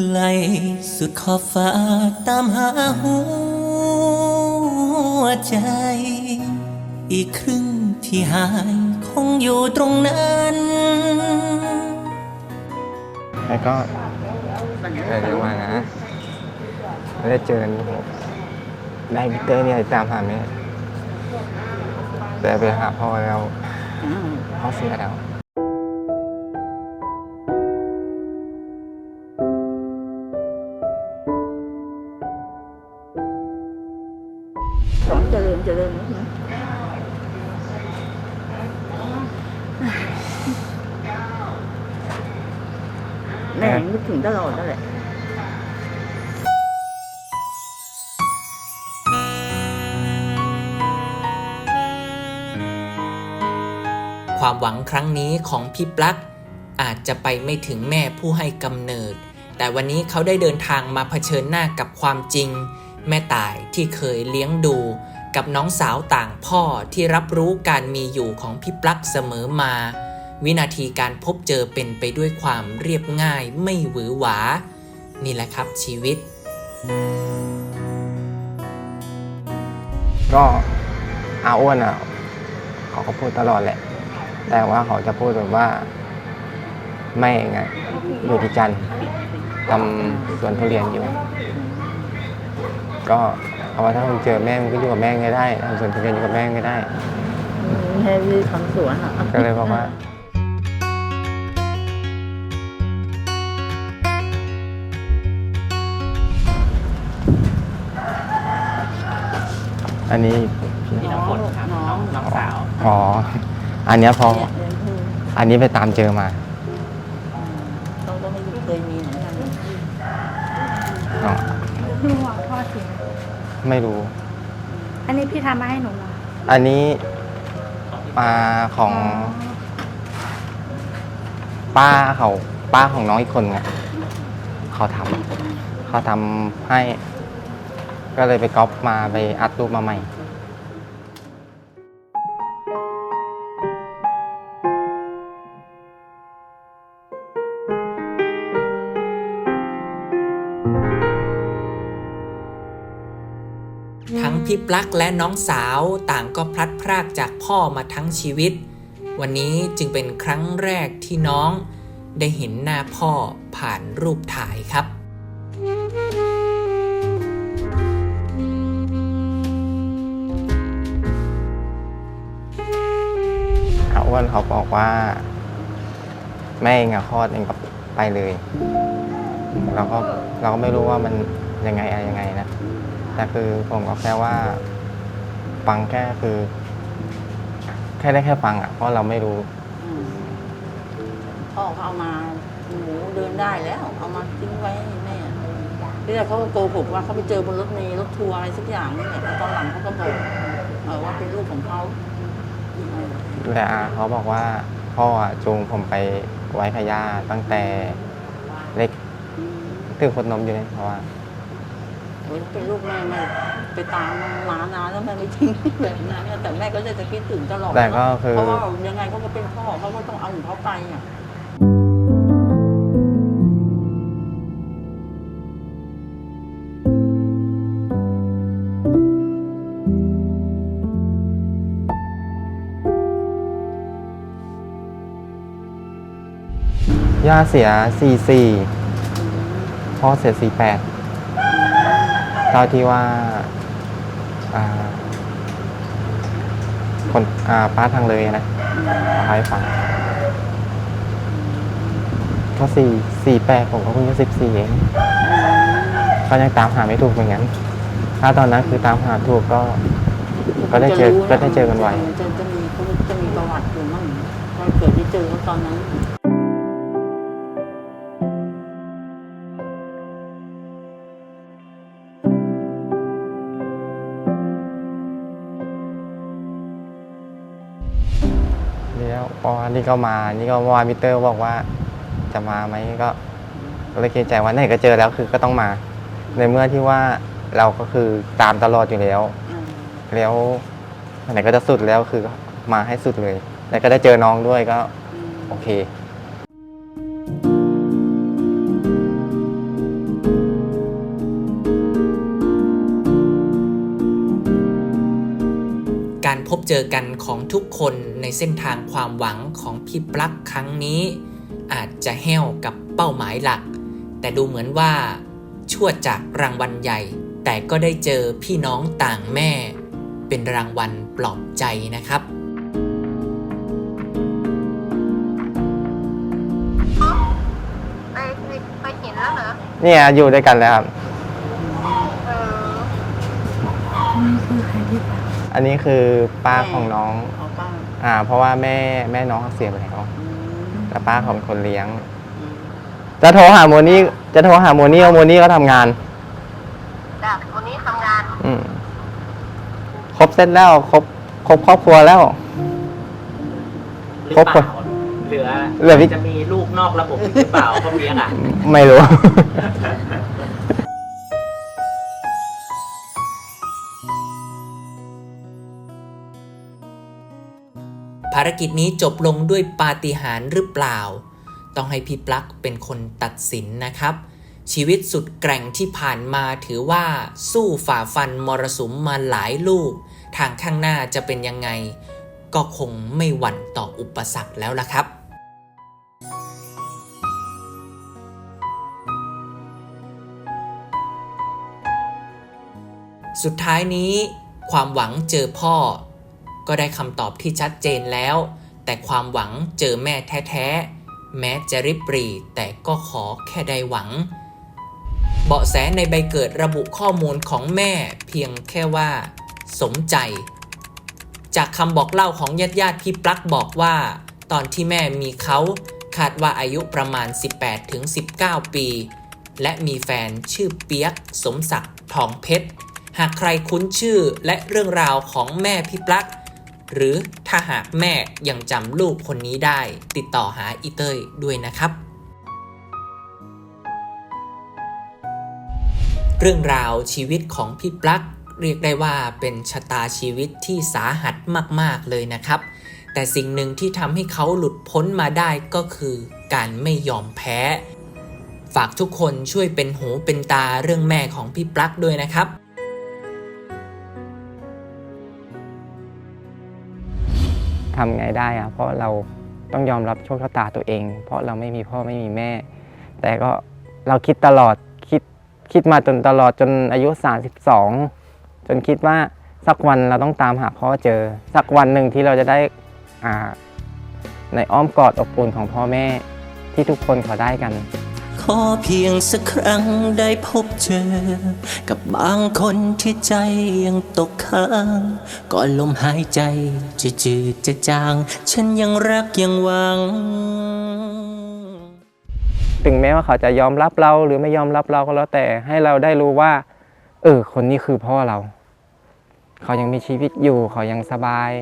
ไกลสุดขอบฟ้าตามหาหัวใจ อีกครึ่งที่หายคงอยู่ตรงนั้น แล้วก็เออเดี๋ยวมานะไม่ได้เจอกันได้พิเตอร์เนี่ยตามหาแม่แต่ไปหาพ่อแล้วพ่อเสียแล้ว แม่นึกถึงตลอดนั่นแหละความหวังครั้งนี้ของพี่ปลั๊กอาจจะไปไม่ถึงแม่ผู้ให้กำเนิด แต่วันนี้เขาได้เดินทางมาเผชิญหน้ากับความจริง แม่ตายที่เคยเลี้ยงดู กับน้องสาวต่างพ่อที่รับรู้การมีอยู่ของพี่ปลั๊กเสมอมา วินาทีการพบเจอเป็นไปด้วยความเรียบง่ายไม่หวือหวา นี่แหละครับชีวิต ก็อาอ้วนอะเขาก็พูดตลอดแหละ แต่ว่าเขาจะพูดแบบว่าแม่ไงอยู่ที่จันทร์ทำสวนทุเรียนอยู่ ก็เอาว่าถ้ามึงเจอแม่มึงก็อยู่กับแม่ก็ได้ทำสวนทุเรียนอยู่กับแม่ก็ได้แม่ที่ทำสวนอะก็เลยบอกว่า อันนี้น้องน้องน้องสาวอ๋อ อันเนี้ยพอ เนี่ยเรียนคืออันนี้ไปตามเจอมา เขาก็ไม่เคยมีเหมือนกันอ๋อพี่หวังทอดทิ้งไม่รู้ อันนี้พี่ทำมาให้หนูเหรออันนี้ปลาของป้าเขาป้าของน้องอีกคนไงเขาทำเขาทำให้ ก็เลยไปก๊อปมาไปอัดรูปมาใหม่ ทั้งพี่ปลั๊กและน้องสาวต่างก็พลัดพรากจากพ่อมาทั้งชีวิต วันนี้จึงเป็นครั้งแรกที่น้อง ได้เห็นหน้าพ่อผ่านรูปถ่ายครับาอ้วนเขาบอกว่าแม่เองอะคลอดเองก็ไปเลยเราก็เราก็ไม่รู้ว่ามันยังไงอะไรยังไงนะแต่คือผมก็แค่ว่าฟังแค่คือ แค่ได้แค่ฟังอะเพราะเราไม่รู้อืมพ่อเขาเอามาหนูเดินได้แล้ว เอามาทิ้งไว้ให้แม่ที่แรกเขาก็โกหกว่าเขาไปเจอบนรถเมล์รถทัวร์อะไรสักอย่างนี่แหละแต่ตอนหลังเขาก็บอกเออว่าเป็นลูกของเขาเออ แต่อาเขาบอกว่าพ่ออะจูงผมไปไว้พยาตั้งแต่เล็กอืมถึงคนนมอยู่เลยเพราะว่าโอ้ยเป็นลูกแม่แม่ไปตามมานานแล้วแม่ไม่ทิ้งแบบนั้นเนี่ยแต่แม่ก็จะคิดถึงตลอดแต่ก็คือ เพราะว่ายังไงเขาก็เป็นพ่อเขาก็ต้องเอาของเขาไปอะ ย่าเสีย 44 พ่อเสีย 48เท่าที่ว่าอ่าคนอ่าป้าทางเลยนะเอาให้ฟังก็สี่สี่แปดผมก็เพิ่งจะสิบสี่เองก็ยังตามหาไม่ถูกเหมือนกันถ้าตอนนั้นคือตามหาถูกก็ ก็ได้เจอจะรู้นะก็ได้เจอกันไวจะจะมีเขาจะมีประวัติอยู่มั่งว่าเกิดได้เจอเขาตอนนั้น แล้วพออันนี้ก็มา นี่ก็เมื่อวานมิเตอร์บอกว่าจะมาไหมก็ก็เลยคิดใจว่าไหนก็เจอแล้วคือก็ต้องมา ในเมื่อที่ว่าเราก็คือตามตลอดอยู่แล้ว แล้วไหนก็จะสุดแล้วคือมาให้สุดเลย แล้วก็ได้เจอน้องด้วยก็ โอเค การพบเจอกันของทุกคนในเส้นทางความหวังของพี่ปลั๊กครั้งนี้ อาจจะแห้วกับเป้าหมายหลัก แต่ดูเหมือนว่า ชั่วจากรางวัลใหญ่ แต่ก็ได้เจอพี่น้องต่างแม่ เป็นรางวัลปลอบใจนะครับไปไปไปเห็นแล้วเหรอเนี่ยอยู่ด้วยกันแล้วครับ เออ นี่คือใครพี่ปะ อันนี้คือป้าของน้องเอาป้าอ่า เพราะว่าแม่แม่น้องเขาเสียไปแล้วอืมแต่ป้าของคนเลี้ยง อืมจะโทรหาโมนี่จะโทรหาโมนี่เอาโมนี่ก็ทำงานจากวันนี้ทำงานอืมครบเสร็จแล้วครบครบครอบครัวแล้ว หรือครบเปคนล่าเหลือเหลือพี่ จะมีลูกนอกระบบอีกหรือเปล่าเขาเลี้ยงอะ ไม่รู้ารกิจนี้จบลงด้วยปาฏิหาริย์หรือเปล่า ต้องให้พี่ปลั๊กเป็นคนตัดสินนะครับ ชีวิตสุดแกร่งที่ผ่านมาถือว่าสู้ฝ่าฟันมรสุมมาหลายลูก ทางข้างหน้าจะเป็นยังไง ก็คงไม่หวั่นต่ออุปสรรคแล้วล่ะครับสุดท้ายนี้ ความหวังเจอพ่อ ก็ได้คำตอบที่ชัดเจนแล้ว แต่ความหวังเจอแม่แท้ๆ แม้จะริบรีแต่ก็ขอแค่ได้หวัง เบาะแสในใบเกิดระบุข้อมูลของแม่เพียงแค่ว่า สมใจ จากคำบอกเล่าของญาติญาติพี่ปลั๊กบอกว่า ตอนที่แม่มีเขาคาดว่าอายุประมาณ 18-19 ปี และมีแฟนชื่อเปียก สมศักดิ์ทองเพชร หากใครคุ้นชื่อและเรื่องราวของแม่พี่ปลั๊ก หรือถ้าหากแม่ยังจำลูกคนนี้ได้ ติดต่อหาอีเต้ยด้วยนะครับ เรื่องราวชีวิตของพี่ปลั๊กเรียกได้ว่าเป็นชะตาชีวิตที่สาหัสมาก ๆ เลยนะครับ แต่สิ่งหนึ่งที่ทำให้เขาหลุดพ้นมาได้ก็คือการไม่ยอมแพ้ ฝากทุกคนช่วยเป็นหูเป็นตาเรื่องแม่ของพี่ปลั๊กด้วยนะครับ ทำไงได้อะเพราะเราต้องยอมรับโชคชะตาตัวเอง เพราะเราไม่มีพ่อไม่มีแม่ แต่ก็เราคิดตลอดคิดคิดมาจนตลอดจนอายุ 32 จนคิดว่าสักวันเราต้องตามหาพ่อเจอ สักวันหนึ่งที่เราจะได้อ่าในอ้อมกอดอบอุ่นของพ่อแม่ที่ทุกคนเขาได้กัน อเพียงสักครั้งได้พบเจอ กับบางคนที่ใจยังตกค้างก่อนลมหายใจจะจืดจะจาง ฉันยังรักยังหวัง ถึงแม้ว่าเขาจะยอมรับเราหรือไม่ยอมรับเราก็แล้วแต่ให้เราได้รู้ว่า เออ คนนี้คือพ่อเรา เขายังมีชีวิตอยู่เขายังสบาย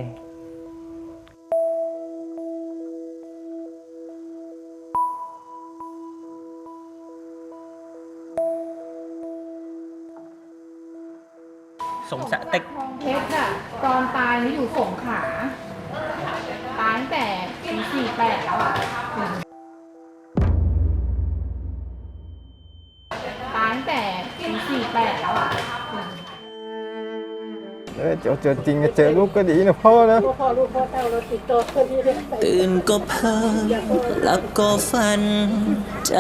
สงสัยแต่ทองเพชรอะตอนตายนี่อยู่สงขลาตายตั้งแต่ปีสี่แปดแล้วอะตายตั้งแต่ปีสี่แปดแล้วอะเออเจอเจอจริงเจอลูกก็ดีนะพ่อนะตื่นก็เพ้อหลับก็ฝัน ใจ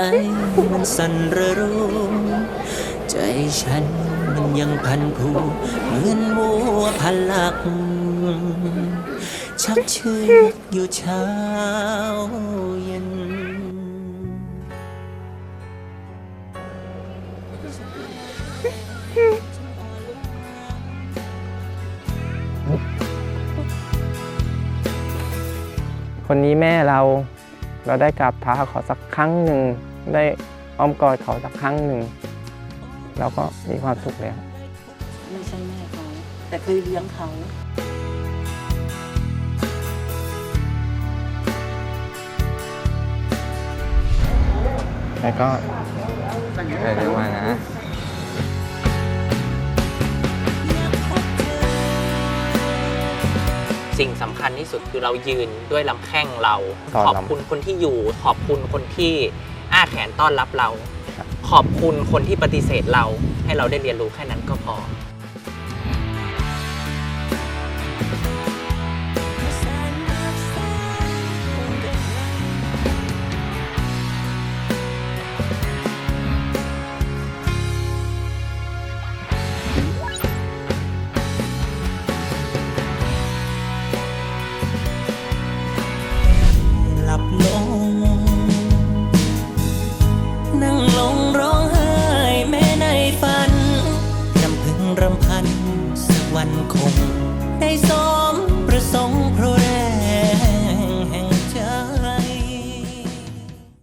มันสั่นระรู ใจฉันมันยังพันผูเหมือนวัวพันหลัก ชักเชือกอยู่เช้าเย็น คนนี้แม่เราเราได้กราบเท้าเขาสักครั้งหนึ่ง ได้อ้อมกอดเขาสักครั้งหนึ่ง เราก็มีความสุขแล้ว ไม่ใช่แม่เขาแต่เคยเลี้ยงเขาแล้วก็เออเดี๋ยวมานะสิ่งสำคัญที่สุดคือเรายืนด้วยลำแข้งเราตอนขอบลำคุณคนที่อยู่ ขอบคุณคนที่อ้าแขนต้อนรับเรา ขอบคุณคนที่ปฏิเสธเราให้เราได้เรียนรู้แค่นั้นก็พอ